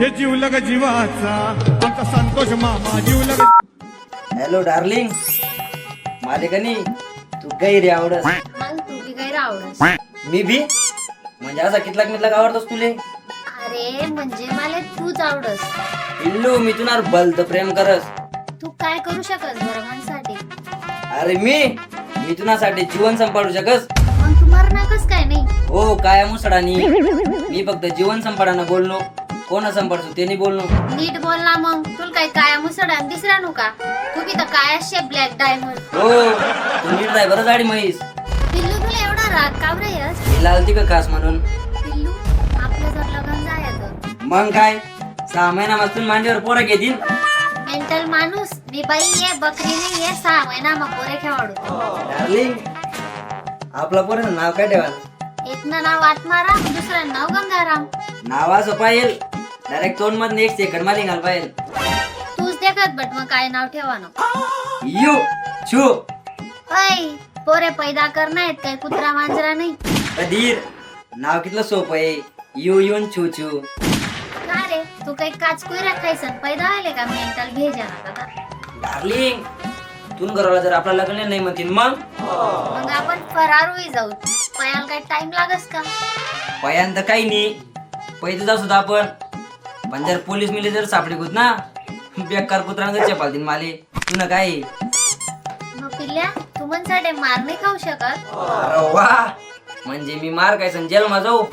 हे जीवलग जीवाचा. आमचा संतोष मामा जीवलग हॅलो डार्लिंग माझे कनी तू गैरी आवडस. मग तू बी काय आवडस. मी भी म्हणजे असा कितलाक मितलाक आवडतोस तुले? अरे म्हणजे मला तूच आवडस. इल्लू मी तुनार बलत प्रेम करस. तू काय करू शकस बरं माणसाठी अरे मी? मी तुनासाठी जीवन संपाडू शकस? मग तू मरणार कस काय नाही? हो काय मुसडानी. मी फक्त जीवन संपाडानं बोललो. कोणा संपाडतो ते नाही बोललो नीट बोल ना मग. तुला काय काया मुसडा दिसला नु का? तू बी तर काया शे ब्लॅक डायमंड हो तू नीट जाय बरं गाडी म्हैस. पिल्लू तुला एवढा राग का रे यस? मी का खास म्हणून? पिल्लू आपलं जर लग्न जायचं मग काय? सहा महिन्यापासून मांडीवर पोरं घेतील? मेंटल माणूस मी बाई ये बकरी नाही ये सहा महिना मग पोरे खेळाडू डार्लिंग आपला पोराचं नाव काय ठेवा एक नाव आत्माराम दुसरं नाव गंगाराम. नाव असं पाहिजे डायरेक्ट तोंडमध्ये एक सेकंडमध्ये घाल पाहिजे तूच देखत बट मग काय नाव ठेवा ना यू छू. ऐ पोरे पैदा करणं आहेत काय कुत्रा मांजरा नाही. अधीर नाव कितलं सोपं आहे? यू युन छू छू. का रे तू काही काचकुई राखायचं? पैदा आले का मेंटल? भेजा ना का डार्लिंग तून घराला जर आपला लग्न नाही म्हणतील मग? मग आपण फरार होई जाऊ. पयाला काही टाइम लागस का? पहिल्यांदा काही नाही. पैसे जाऊ सुद्धा आपण. पण जर पोलीस मिले जर सापडे होत ना. बेकार कुत्रा जर चपालतील माले. तुला काय? आहे? मग पिल्ल्या तू म्हणसाठी मार नाही खाऊ शकत. अरे वा. म्हणजे मी मार काय जेल मा जाऊ.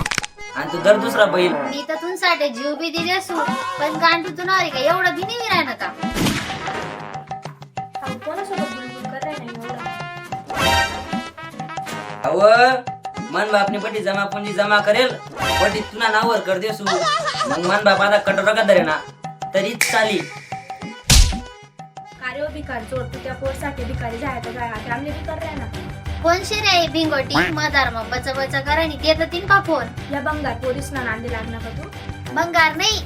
आणि तू दर दुसरा बैल. मी तर तुमसाठी जीव बी दिली असू पण गांडू तू नवरी का एवढं बी नाही विराय नका अव मन बापने पटी जमा पुंजी जमा करेल पटी तुला नावर कर देसू. मग मन बाप आता कटोरा का धरे ना तरीच चाली. कार्य भिकार चोर तू त्या पोरसाठी भिकारी जायचं जाय आता आमले भिकार राह ना? कोणशी रे भिंगोटी मदार मग बच बच करायनी ते तर तीन का फोन? या बंगार पोरीस ना नांदी लागणार का तू? बंगार नाही.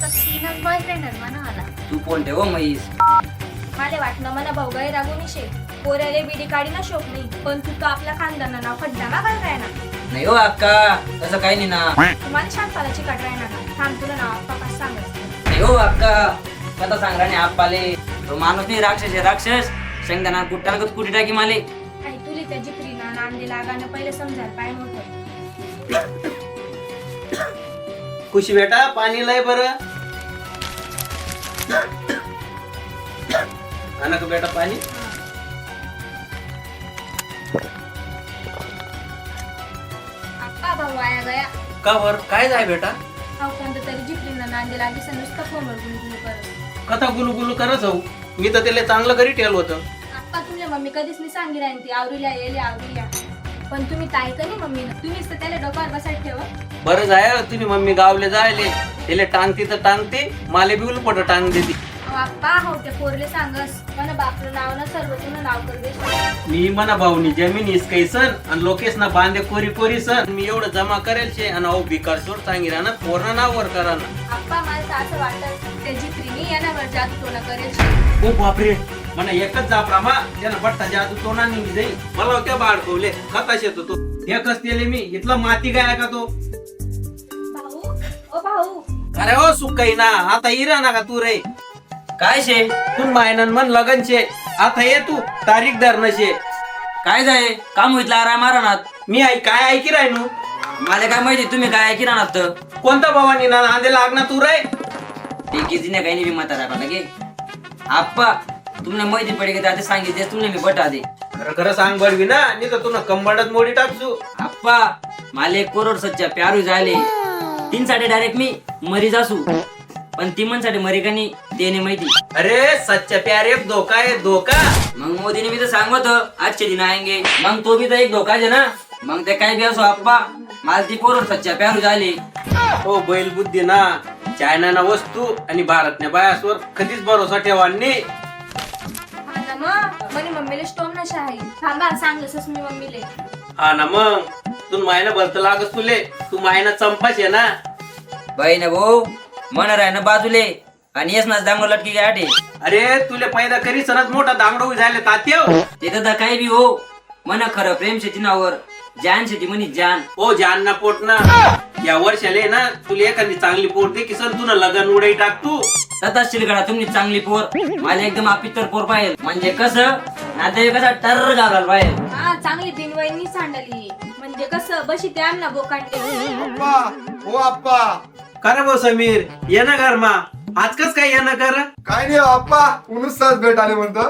तर तीनच बॉयफ्रेंड म्हणा मला तू कोण ठेव म्हैस मला वाटणं मला भाऊ गाई रागून शे पोऱ्याले बिडी काढी ना शोक नाही. पण तू तर आपल्या खानदाना नाव खड्डा का घाल राह ना नाही हो अक्का तसं काही नाही ना. तुम्हाला छान पालाची काढ राह ना थांब तुला नाव पप्पा सांगत. नाही हो अक्का कथा सांग राणे आप्पाले. तो माणूस नाही राक्षस आहे राक्षस. शेंगदाणा कुट्टाला कुठे टाकी माले आणि तुली त्या जिकरीना नांदी लागानं पहिले समजायला पाय नव्हतं खुशी बेटा पाणी लय बर. आणा का बेटा पाणी? आप्पा भाऊ आया गया. का बर काय जाय बेटा? अहो कोणतं तरी जिकरीना नांदी लागे सर नुसतं फोनवर गुलगुल करत. कथा गुलू गुलू करत जाऊ. मी तर त्याला चांगलं घरी ठेवलं होतं. आप्पा तुमच्या मम्मी कधीच नाही सांगी राहीन ती. आवरील्या येले आवरील्या. पण तुम्ही ताई का नाही मम्मी तुम्हीच तर त्याला डोक्यावर बसायला ठेवा. बरं जाय तुम्ही मम्मी गावले जायले. त्याला टांगती तर टांगते माले बी उलपट टांग देते. हो पोरले सांगस. बापलं नाव ना नाव मी म्हणा भाऊनी जमीन इसकायसन आणि लोकेश ना बांधे कोरी कोरी सन मी एवढं जमा करेल शे आणि अहो भिकार सोड सांगितलं ना पूर्ण नावर करा ना. आप्पा मला तर असं वाटत त्या जित्रीने येण्यावर जादू तोंड करेल ओ बापरे म्हणा एकच जापरा मा ज्यानं बट्टा जादू तोंडा निघी जाई मला त्या बाळकवले कथा शेतो तो. एकच तेले मी इथला माती गाय का तो? भाऊ ओ भाऊ. अरे हो सुकाई ना आता इरा ना का तू रे. काय शे? तू मायनन मन लगन शे आता ये तू तारीख धर शे काय जाय? काम होईतला आराम मारणात मी आई काय ऐकी राहिनू? मला काय माहिती तुम्ही काय ऐकी राहणार तर? कोणता भवानी ना नांदे लागना तू रे? ते किसी ने काही नाही मी म्हातारा का लगे. आप्पा तुमने माहिती पडे की ते सांगितले तुमने मी बटा दे. खरं खरं सांग बडवी ना नाही तर तुला कंबरडात मोडी टाकसू आप्पा मला एक करोड सच्चा प्यारू झाले. तीन साठी डायरेक्ट मी मरी जासू. पण ती साठी मरी का नाही? ते नाही माहिती. अरे सच्चा प्यारे धोका आहे धोका. मग मोदीने मी तर सांगत आजचे दिन आएंगे. मग तो बी तर एक धोका आहे ना. मग ते काय बी असो आप्पा मला ती पोरं सच्चा प्यारू झाले. हो बैल बुद्धी ना. चायना वस्तू आणि भारतच्या बायासवर कधीच भरोसा ठेवा नाही. हा ना मग. मम्मीला स्टोम ना शाही. थांबा सांगलंसच मी मम्मीले. हा ना मग. तू मायना भरत लागस तुले. तू मायना चंपाच आहे ना. बाई ना भाऊ मन राय ना बाजूले. आणि येस ना दांगो लटकी काय आटे. अरे तुले पैदा करी सनच मोठा दांगडो झाले तात्याव ते तर काही बी हो. मन खरं प्रेम शेती नावर जान शेती म्हणी जान ओ जान ना पोट ना. या वर्षाले ना तुला एखादी चांगली पोर दे की सर तुला लग्न उडाई टाक तू. तथा शिलगडा तुमची चांगली पोर. माझी एकदम अपित्तर पोर पाहिजे म्हणजे कसं? नाते कसा टर घालायला पाहिजे हा चांगली दिनवयनी सांडली. म्हणजे कसं? बशी ते आण ना बोकांडे अप्पा हो अप्पा. कर भाऊ समीर ये ना घर मा आज कस काय ये ना कर काय नाही हो अप्पा उन्हा सहज भेट आले म्हणतो.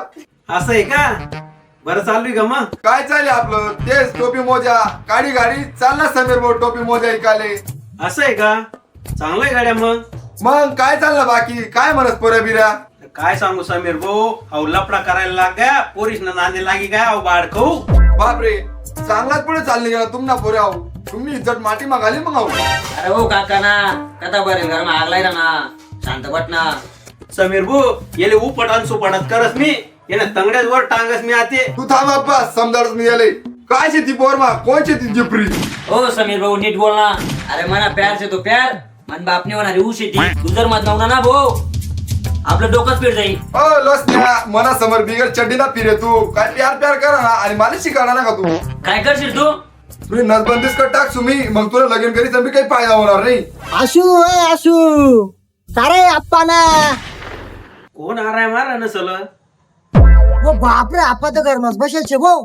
असं आहे का? बरं चालू का मग? काय चालले आपलं? तेच टोपी मोजा. गाडी गाडी. चालला समीर भाऊ टोपी मोजा ऐकाले असं आहे का? चांगलं आहे गाड्या मग. मग काय चाललं बाकी? काय म्हणत पोऱ्या बिऱ्या? काय सांगू समीर भाऊ? अहो लपडा करायला लागा पोरीस ना नांदे लागी काय अहो बाळ खाऊ. बापरे. चांगलाच पुढे चालले गेला तुम ना पोऱ्या आहो तुम्ही इज्जत माटी मागाली मग आहो अरे हो काका ना कथा बरे घर आगलाय ना. शांत बट ना. समीर भाऊ येले उपटान सुपटात करस मी. येणे तंगड्याच वर टांगस मी आते. तू थांब अप्पा समजाडच मी आले काय शेती पोर मा कोण शेती जिपरी? हो समीर भाऊ नीट बोल ना. अरे मना प्यार से तो प्यार. मन बापने होणारी ऊस येते तू जर मत नव्हता ना भाऊ आपलं डोकंच पीठ जाईल ओ लस त्या मना समोर बिगर चड्डी ना फिरे तू. काय प्यार प्यार करा ना. आणि मला शिकाडा ना का तू. काय करशील तू? तुझी नसबंदीच कर टाक तुम्ही मग तुला लगीन करी तर मी काही फायदा होणार नाही. आशू आशू. सारे आप्पा ना कोण आराय मारा नसल वो बापरे आप्पा तर घर मस्त बसेल छे भाऊ.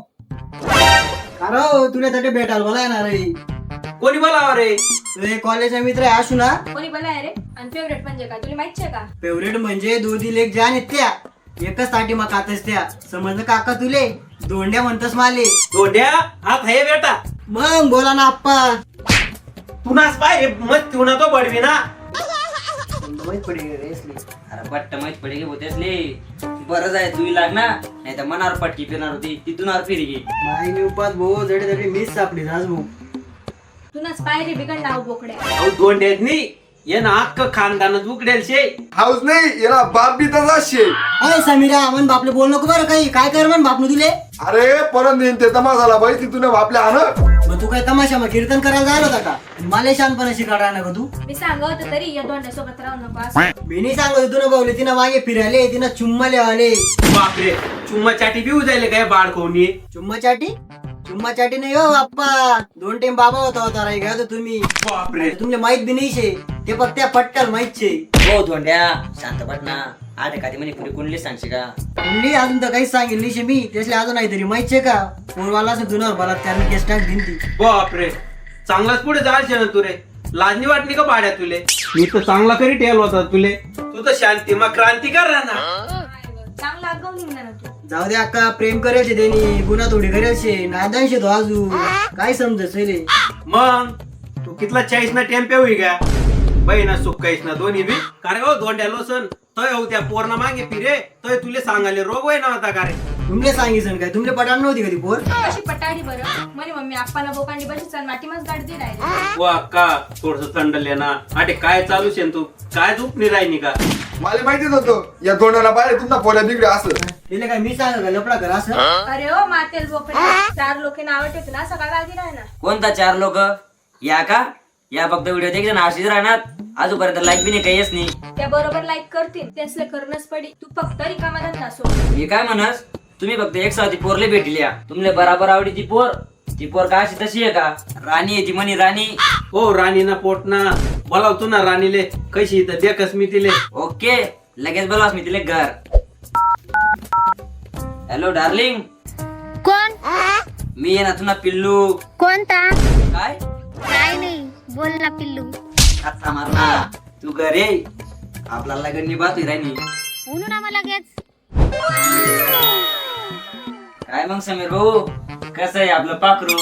अरे तुला त्याचे भेटायला बोला येणार रे. कोणी बोलावा रे? तुझे कॉलेजचा मित्र आहे आशू ना कोणी बोला रे? आणि फेवरेट म्हणजे काय? तुला माहिती आहे का? फेवरेट म्हणजे दोधी लेख ज्या आहेत त्या. एकच साठी मग खातच त्या. समजलं काका तुले? दोंड्या म्हणतस माले. दोड्या? हात हे बेटा. मग बोला ना आप्पा. तू नाच पाय मत तू ना तो बडवी ना माहीत पडेल रे असली. अरे बट्ट माहीत पडेल होतेच ले बरंच आहे तू लाग ना. नाही तर मनावर पटकी फिरणार होती तिथून आर फिरी गे नाही मी उपास भाऊ जडे जडे मीच सापडी राज भाऊ. तुनच पायरी बिघड नाव बोकड्या. अहो दोंड्यात नी ये ना अख्ख खानदानच उकडेल शे. हाऊस नाही याला बाप बी तसाच शे. अरे समीरा मन बापले बोल नको बरं काही. काय कर मन बापनु तुले? अरे परत देईन ते तमाशाला बाई तिथून आपल्या आण मग तू काय तमाशा मग कीर्तन करायला जायला होता का? मला शांतपणा शिकाडा ना का तू? मी सांगत तरी या दोंड्यासोबत राहू नको असं मी नाही सांगत होतो ना भाऊले तिनं मागे फिरायले तिनं चुम्माले आले. बापरे चुम्मा चाटी बिऊ जायले काय बाळ कोणी? चुम्मा चाटी चुम्मा चाटी नाही हो बाप्पा. दोन टाइम बाबा होता होता राही घ्या तुम्ही. बापरे. तुमले माहीत बी नाही शे ते फक्त त्या पट्ट्याला माहीत शे. हो धोंड्या. शांत बट ना. आठ एखादी म्हणे पुढे कोणली सांगशी का? म्हणली अजून तर काहीच सांगेल नाही शे मी. त्यासले अजून नाही तरी माहीत शे का? पूर्वाला असं जुनावर बलात्कार मी केस टाक दिन ती बापरे. चांगलाच पुढे जायचे ना तुरे. लाजणी वाटली का भाड्या तुले? मी तर चांगला करी टेल होता तुले. तू तर शांती मग क्रांती कर ना चांगला निघणार ना तू. जाऊ दे अक्का प्रेम करेल शे त्यांनी गुन्हा थोडी करेल शे नादान शे तो अजून. काय समजत रे मग? तू कितला चाळीस ना टेम्पे होई का बहिणा सुख काहीच ना दोन्ही बी. का रे हो धोंड्या लोसन तय हो त्या पोरणा मागे फिरे तय तुले सांगाले रोग होय ना आता का रे तुमले सांगितलं काय? तुमले पटाण नव्हती कधी पोर? कशी पटाडी बरं. म्हणे मम्मी आप्पाला बोकांडी बशी चल माटी मस्त गाडी राहिले. वा अक्का थोडस थंडले ना. अटे काय चालू शेन तू? काय झोप नाही राहिनी का? मला माहितीच होतं या दोंडाला बाहेर तुमचा पोऱ्या बिगडे असं. तिला काय मी सांगा का? लपडा कर असं? अरे ओ मातेल बोकडे चार लोक नाव ठेवतो ना सकाळ गाडी राहणार. कोणता चार लोक? या का? या फक्त व्हिडिओ देखील अशीच राहणार. अजूनपर्यंत लाईक बी नाही काहीच नाही. त्या बरोबर लाईक करतील. त्यासले करणच पडी. तू फक्त रिकामा धंदा सोड. मी काय म्हणस? तुम्ही फक्त एक साथी पोरले भेटल्या तुमले बराबर आवडीची पोर ती पोर का अशी तशी आहे का? राणी आहे ती म्हणी राणी. हो राणी ना पोट ना. बोलावतो ना राणीले. कशी तर देखस मी तिले. ओके लगेच बोलास मी तिले घर. हॅलो डार्लिंग कोण? मी आहे ना तुला पिल्लू. कोणता? काय? काय नाही बोल ना पिल्लू. आता मार ना. तू घर ये. आपला लगन बात होई राणी. बोलू ना मला लगेच. काय मग समीर भाऊ? कसं आहे आपलं पाखरू?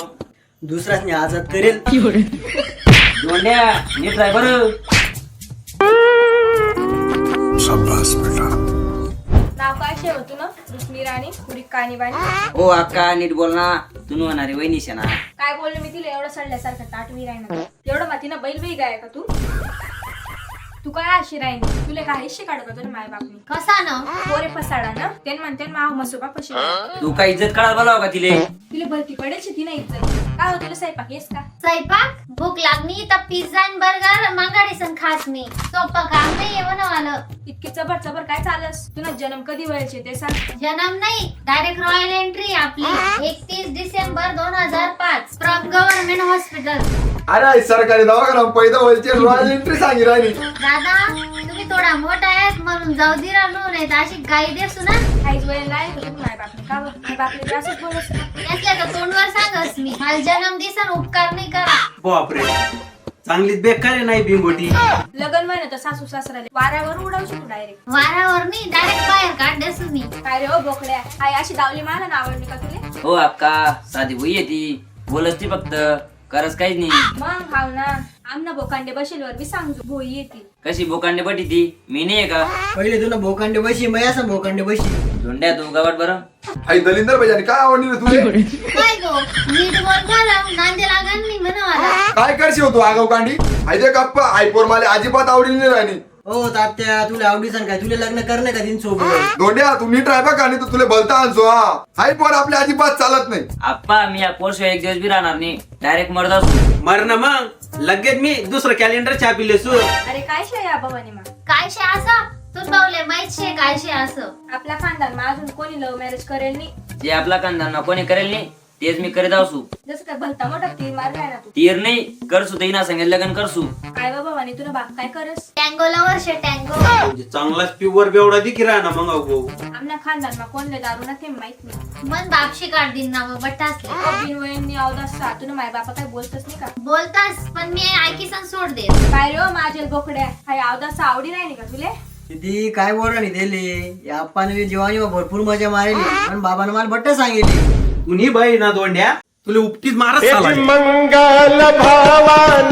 दुसराच आजाद करेल. दोंड्या नीट राय बरं. नाव काय शेवतो ना रुक्मी राणी पुरी काणी बाणी हो अक्का नीट बोल ना. तू होणारी वहिनीश ना. काय बोललो मी तिला? एवढं सडल्यासारखं ताटवी राहिना एवढं मातीनं बैल वेग आहे का तू? तू काय अशी राहिनी तुला काही शिकाड का तुला माय बापनी कसा ना? पोरे फसाडा ना? ते म्हणते माव मसोबा पशी तू काय इज्जत काढायला बोलाव का तिले? तिला भरती पडेल ती नाही इज्जत. काय हो तुला स्वयंपाक येस का? स्वयंपाक? भूक लागली तर पिझ्झा आणि बर्गर मागाडी सण खास मी. सोपं काम नाही बनवालं इतकी चबर चबर काय चालस? तुला जन्म कधी व्हायचे ते सांग. जन्म नाही डायरेक्ट रॉयल एंट्री आपली. एकतीस डिसेंबर दोन हजार पाच. फ्रॉम गव्हर्नमेंट हॉस्पिटल अरे सरकारी दवाखाना पैदा व्हायची रॉयल एंट्री सांगी राहिली. दादा तुम्ही थोडा मोठा आहेत म्हणून जाऊ दे राहिलो नाही तर अशी गाई देसू ना. काहीच वेळ नाही का तुम्ही माझ्या बापने का बरं? माझ्या बापने असंच बोलत त्यातल्या तर तोंडवर सांगस मी. मला जन्म दिसन उपकार नाही करा. बापरे. चांगलीच बेकार आहे नाही बिंगोटी. लग्न ना तर सासू सासराले वाऱ्यावर उडवू शकतो डायरेक्ट वारावर नाही डायरेक्ट बाहेर काढ देसू मी. काय रे हो बोकड्या? आई अशी दावली मला ना आवडली का तुले? हो अक्का. साधी बोलत ती फक्त. करच काहीच नाही. मग हाव ना. आमना बोकांडे बसेलवर बी सांगतो भोई येतील. कशी बोकांडे पटी ती? मी नाही आहे का? पहिले तुला भोकांडे बशी मग असं भोकांडे बशी. धोंड्या तू गावात बरं. आई दलिंदर पाहिजे काय आवडली रे तुले? काय गो? नीट बोल खरं नांदे लागन नाही म्हणा मला काय करशी होतो आगाव कांडी आई ते गप्पा. आई पोर मला अजिबात आवडली नाही राहिली हो तात्या तुला आवडीसन काय? तुला लग्न करणे का दिन सोबत धोंड्या तू नीट राह बघ आणि तू तुला बोलता आणसो हा. आई पोर आपल्या अजिबात चालत नाही. आप्पा मी या कोर्स एक दिवस बी राहणार नाही. डायरेक्ट मरत असू मर ना मग. लगेच मी दुसरं कॅलेंडर छापिले सु अरे काय शे या भवानी मा काय शे असं? तू पावले माहीत शे काय शे असं? आपल्या खानदान अजून कोणी लव्ह मॅरेज करेल नाही. जे आपला कांदा कोणी करेल नाही तेच मी करीत असू. जसं काय भलता मोठा तीर मार ना तू. तीर नाही करसू तर ना सांगेल लग्न करसू. काय बा भवानी तुला बाप काय करस? टँगोला वर्ष टँगो म्हणजे चांगलाच प्युअर बेवडा राहा ना मग अगो आमना खानदान मा कोणले दारू ना ते माहीत नाही. मन बापशी काढ दिन ना मग बट्टासले बिनवयनी अवदास तुला माय बापा काय बोलतच नाही का? बोलतास पण मी ऐकीसन सोड दे काय रे हो माझे बोकड्या. हाय अवदास आवडी नाही का तुले? ती काय बोराणी दिली? या आप्पाने जीवानी भरपूर मजा मारली. पण बाबानं मला बट्ट सांगितली. कुणी बाई ना दोंड्या तुला उपटीत मारत. मंगल भावान